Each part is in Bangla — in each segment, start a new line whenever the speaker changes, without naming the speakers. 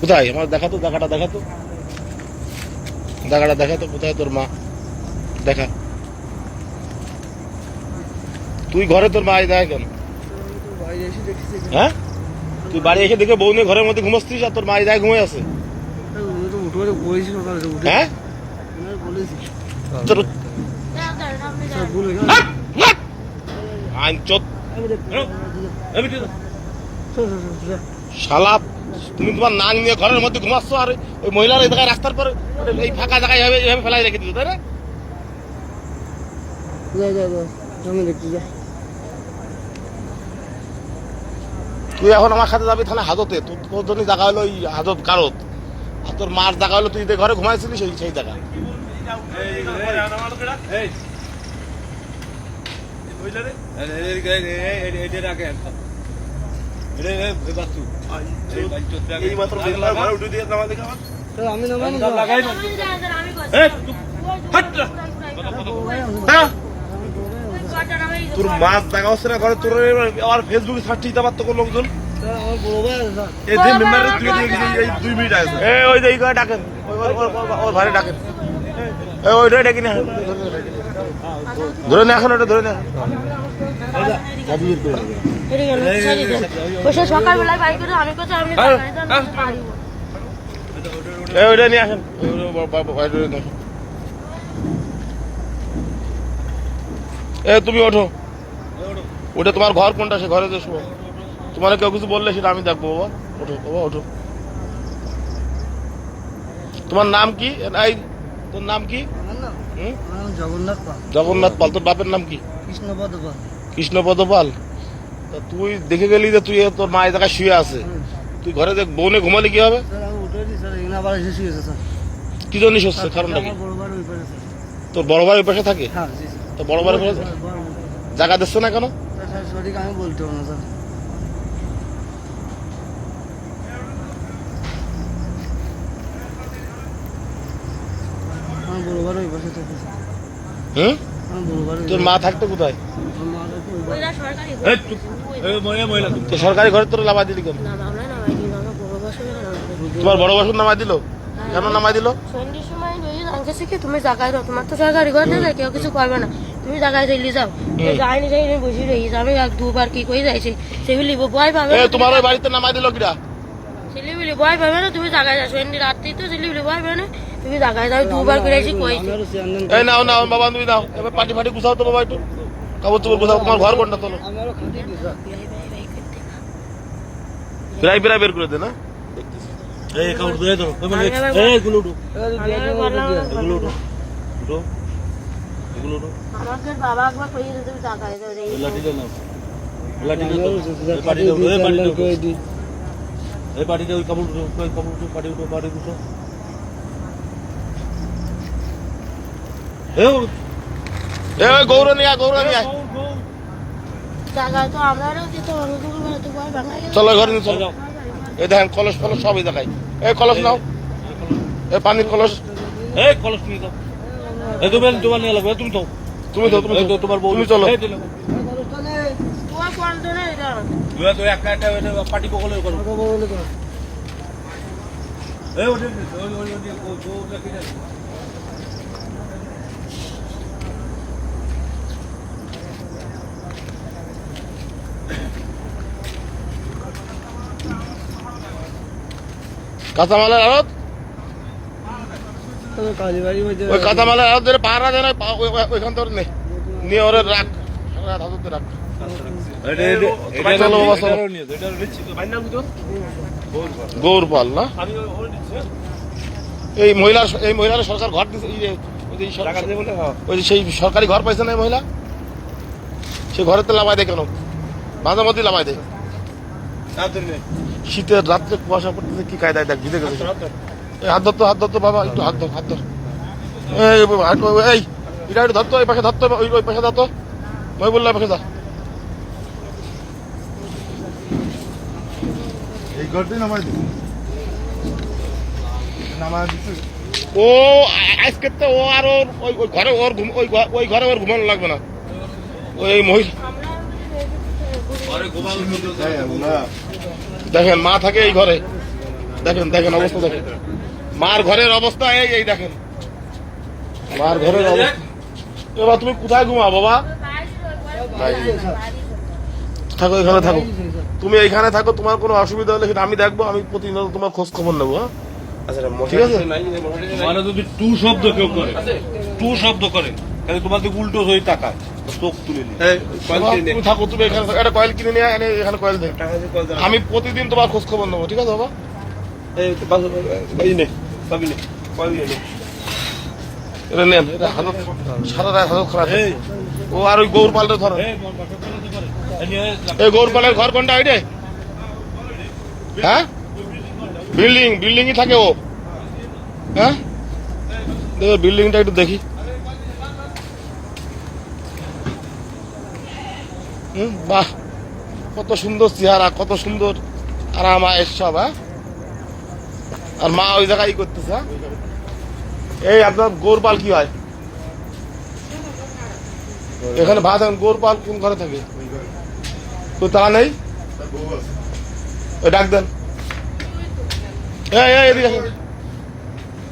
কোথায়? আমার দেখা তো দেখাটা দেখা তো। দেখাটা দেখা তো কোথায় তোর মা? দেখা। তুই ঘরে তোর মা দেখা কেন হ্যাঁ? তুই বাড়ি এসে দেখে বউ নিয়ে ঘরের মধ্যে ঘুমাচ্ছিস আর তোর মা দেখা ঘুমিয়ে আছে। হ্যাঁ? তোর
হয়ে!
আইন চোদ
আমি দেখতে
হ্যালো?
শোন, শোন, শোন, শোন।
শালা তুমি তোমার নাক নিয়ে ঘরের মধ্যে ঘুমাচ্ছ আর ওই মহিলার এই জায়গায় রাস্তার পরে এই ফাঁকা জায়গায় এভাবে এভাবে ফেলাই রেখে দিত তাই না তুই এখন আমার সাথে যাবি তাহলে হাজতে তোর তোর জন্য জায়গা হলো ওই হাজত কারত আর তোর মার জায়গা হলো তুই যে ঘরে ঘুমাইছিলি সেই সেই জায়গা দেখে? তোর মাছ জায়গা হচ্ছে না, ঘরে তোর আবার ফেসবুকে সার্চ দিতে পারতো কোনো লোকজন? ডাকেন ভারে ডাকেন ওইটাই না। ধরে নে এখন ওটা, ধরে নে।
সকালবেলায় করে আমি
ওইটা নিয়ে আসেন। এ তুমি ওঠো। ওটা তোমার ঘর কোনটা? সে ঘরে শোবো তোমার কেউ কিছু বললে সেটা আমি দেখব বাবা। ওঠো বাবা ওঠো। তোমার নাম কি? এই তোর নাম কি?
জগন্নাথ পাল।
জগন্নাথ পাল। তোর বাপের নাম কি?
কৃষ্ণপদ পাল।
কৃষ্ণপদ পাল। তা তুই দেখে গেলি যে তুই তোর মায়ের জায়গায় শুয়ে আছে। তুই ঘরে দেখ বউনে ঘুমালি কি হবে? কি জন্য হচ্ছে কারণটা কি? তোর বড় ভাই ওই পাশে থাকে?
হ্যাঁ
তো বড় ভাই পাশে। জায়গা দিচ্ছে না কেন?
সঠিক আমি বলতে না স্যার।
তোর মা থাকতো কোথায়?
সরকারি ঘর।
তো সরকারি ঘরে তোর নামাই দিলি কেন। তোমার বড় বসুন নামাই দিল? কেন নামাই দিল?
সন্ধ্যের সময় তুমি দাও তোমার তো সরকারি ঘর নেই কেউ কিছু করবে না। তুমি জায়গায় দিল্লি যাও। যাইনি যাইনি বসে রয়েছি আমি এক দুবার কি করে যাইছি? সেগুলি ভয় পাবে
তোমার ওই বাড়িতে নামাই দিল কিরা?
সেলিবিলি ভয় পাবে না তুমি জায়গায় যাও। সন্ধ্যে রাত্রি তো সেলিবিলি ভয় পাবে না তুমি জায়গায় যাও। দুবার করে এসে
এই নাও নাও বাবা তুমি নাও। এবার পাটি ফাটি গুছাও তো বাবা একটু। কাপড় চোপড় গুছাও তোমার ঘর কোনটা তোলো? প্রায় প্রায় বের করে দে না?
আমি আবার বললাম, আমাকে বাবা একবার কইয়ে দিতে তুমি জায়গায় যাও রে
আমি আরও স্যার খাটি দিই চেয়ারম্যান করে দিই
এ ওই গৌর নিয়া গৌর নিয়া
জায়গায় তো আমরাও দিতে অনুকূল করে তো ভয় ভাঙাই গেছে।
চলো ঘরে নিয়ে চলো এই দেখেন কলস ফলস সবই দেখাই এই কলস নাও এই পানির কলস তুমি তো তুমি তো তোমার বউ তুমি চলো
তোমার কোন ধরে এটা
কত বড় লোক
কাঁচামালের আড়ত? ওই কাঁচামালের আড়ত ধরে পাহারা দেয় না ওইখান থেকে নে। নিয়ে ওরে রাখ। রাত রাখ। চলো বাবা চলো। গৌর পাল না? এই মহিলার এই মহিলার সরকার ঘর দিছে এই যে ওই যে সেই সরকারি ঘর পাইছে না মহিলা? সে ঘরেতে লামাই দেয় কেন? মাঝে মধ্যে লামাই দেয় শীতের রাত্রে কুয়াশা পড়তেছে কি কায়দায় দেখ ভিজে গেছে হাত ধরতো হাত ধরতো বাবা একটু হাত ধর হাত ধর। এই এই এটা একটু ধরতো এই পাশে ধরতো ওই ওই পাশে ধরতো মই বললাম পাশে যা
এই ঘরটি নামাই দিই নামাই দিচ্ছি
ও আজকে তো ও আর ওর ওই ওই ঘরে ওর ঘুম ওই ওই ঘরে ওর ঘুমানো লাগবে না। ওই মহিলা
না
দেখেন মা থাকে এই ঘরে। দেখেন দেখেন অবস্থা দেখেন। মার ঘরের অবস্থা এই এই দেখেন। মার ঘরের অবস্থা। এবার তুমি কোথায় ঘুমা বাবা? থাকো এখানে থাকো। তুমি এইখানে থাকো তোমার কোনো অসুবিধা হলে সেটা আমি দেখব আমি প্রতিদিন তোমার খোঁজ খবর নেব হ্যাঁ? ঠিক আছে?
মানে যদি টু শব্দ কেউ করে টু শব্দ করে তাহলে তোমার দিকে উল্টো হয়ে তাকায়। চোখ তুলে নিয়ে
থাকো তুমি এখানে একটা কয়েল কিনে নিয়ে এখানে কয়েল দেখ আমি প্রতিদিন তোমার খোঁজ খবর নেব ঠিক আছে বাবা
এই নে সবই নে কয় নে
এটা নেন এটা হালত সারা রাত হালত খারাপ ও আর ওই গৌর ধরো
এই মন
গৌর পালের ঘর কোনটা হ্যাঁ বিল্ডিং বিল্ডিংই থাকে ও হ্যাঁ বিল্ডিংটা একটু দেখি বাহ, কত সুন্দর চেহারা, কত সুন্দর আর আরাম, আয়েস সব হ্যাঁ? আর মা ওই জায়গায় করতেছে হ্যাঁ? এই আপনার গোরপাল কি হয়? এখানে ভাত এখন গোরপাল কোন ঘরে থাকে? তো তারা নেই? ডাক দেন।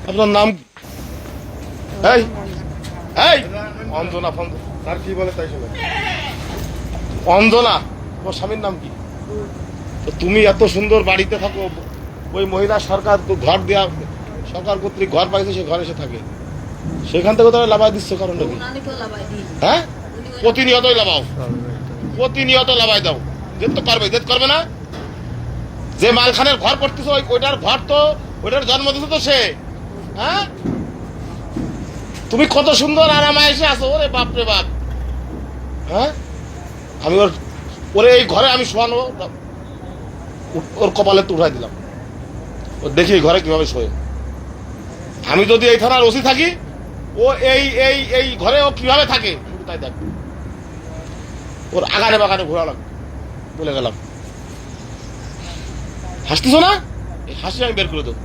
আপনার নাম এই অঞ্জনা ফন্দ
তার কি বলে তাই শোনো
অঞ্জনা তোমার স্বামীর নাম কি? তো তুমি এত সুন্দর বাড়িতে থাকো ওই মহিলা সরকার তো ঘর দেওয়া সরকার কর্তৃক ঘর পাইছে সে ঘরে এসে থাকে। সেখান থেকে তো লাভাই দিচ্ছ কারণটা কি? হ্যাঁ? প্রতিনিয়তই লাভাও। প্রতিনিয়ত লাভাই দাও। জেদ তো পারবে জেদ করবে না? যে মালখানের ঘর করতেছে ওই ওইটার ঘর তো ওইটার জন্ম দিতে তো সে। হ্যাঁ? তুমি কত সুন্দর আরামায় এসে আছো ওরে বাপ রে বাপ। হ্যাঁ? আমি ওর ওরে এই ঘরে আমি শোয়ানো, ওর কপালে তো উঠাই দিলাম। ও দেখি ঘরে কীভাবে শোয়ে। আমি যদি এই থানার ওসি থাকি, ও এই এই এই ঘরে ও কীভাবে থাকে তাই দেখ। ওর আগানে বাগানে ঘোরা লাগবে। বলে গেলাম। হাসতেছো না? এই হাসি আমি বের করে দেবো।